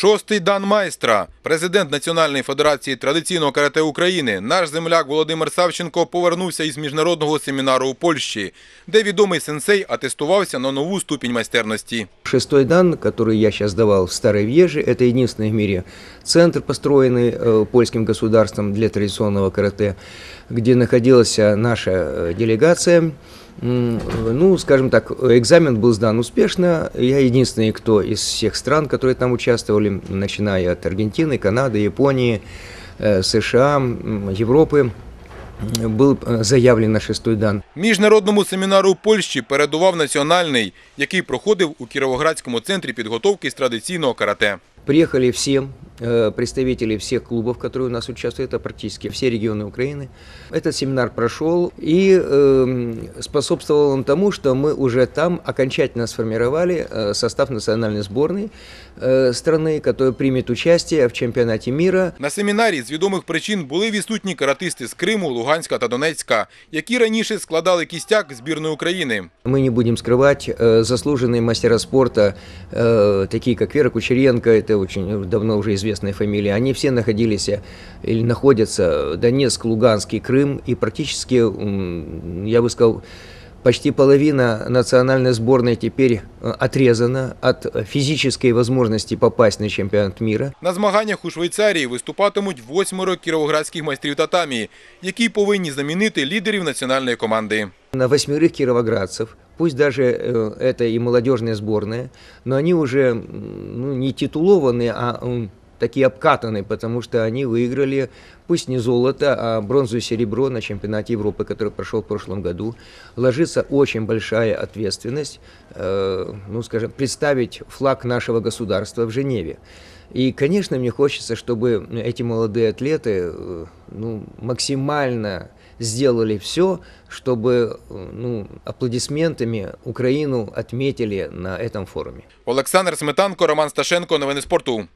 Шостий дан майстра. Президент Національної федерації традиційного карате України, наш земляк Володимир Савченко повернувся із міжнародного семінару у Польщі, де відомий сенсей атестувався на нову ступінь майстерності. Шестой дан, который я сейчас давал в Старой Веже, это единственный в мире центр, построенный э, польским государством для традиционного карате, где находилась э, наша э, делегация. Ну, скажем так, экзамен был сдан успешно. Я единственный, кто из всех стран, которые там участвовали, начиная от Аргентины, Канады, Японии, э, США, Европы, м, был э, заявлен на шестой дан. Міжнародному семінару у Польщі передував національний, який проходив у Кіровоградському центрі підготовки з традиційного карате. Приехали все э, представители всех клубов, которые у нас участвуют, это практически все регионы Украины. Этот семинар прошел и эм, способствовал он тому, что мы уже там окончательно сформировали э, состав национальной сборной э, страны, которая примет участие в чемпионате мира На семінарі з відомих причин були відсутні каратисти з Криму, Луганська та Донецька, які раніше складали кістяк збірної України. Мы не будем скрывать, э, заслуженные мастера спорта, э, такие как Вера Кучеренко, это очень давно уже известная фамилия, они все находились э, или находятся Донецк, Луганский, Крым, и практически, я бы сказал, почти половина национальной сборной теперь э, отрезана от э, физической возможности попасть на чемпионат мира. На змаганнях у Швейцарії виступатимуть восьмеро кіровоградських майстрів татамі, які повинні замінити лідерів національної команди. На восьмерых кировоградцев, пусть даже э, это и молодежная сборная, но они уже м, ну, не титулованные, а м, такие обкатанные, потому что они выиграли, пусть не золото, а бронзу и серебро на чемпионате Европы, который прошел в прошлом году. Ложится очень большая ответственность, э, ну, скажем, представить флаг нашего государства в Женеве. И, конечно, мне хочется, чтобы эти молодые атлеты э, ну, максимально сделали все, чтобы э, ну, аплодисментами Украину отметили на этом форуме. Олександр Сметанко, Роман Сташенко. Новини спорту.